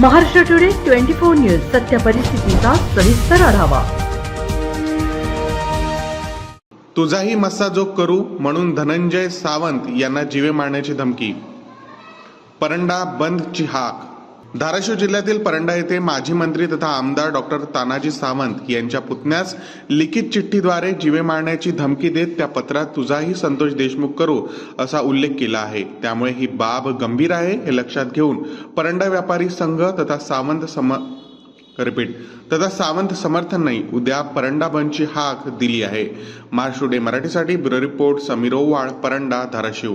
Maharashtra today twenty four news सत्य परिस्थितीचा सविस्तर आढावा. तुझाही मस्साजोग करू म्हणून धनंजय सावंत यांना जीवे मारण्याची धमकी. परंडा बंदची हाक धाराशिव जिल्ह्यातील परंडा येथे माजी मंत्री तथा आमदार डॉक्टर तानाजी सावंत यांच्या पुतण्यास लिखित चिठ्ठीद्वारे जीवे मारण्याची धमकी देत त्या पत्रात तुझाही संतोष देशमुख करू असा उल्लेख केला आहे. त्यामुळे ही बाब गंभीर आहे हे लक्षात घेऊन परंडा व्यापारी संघ तथा सावंत सम रिपीट तथा सावंत समर्थनने उद्या परंडा बंदची हाक दिली आहे. महाराष्ट्र डे मराठीसाठी ब्युरो रिपोर्ट समीर ओवाळ परंडा धाराशिव.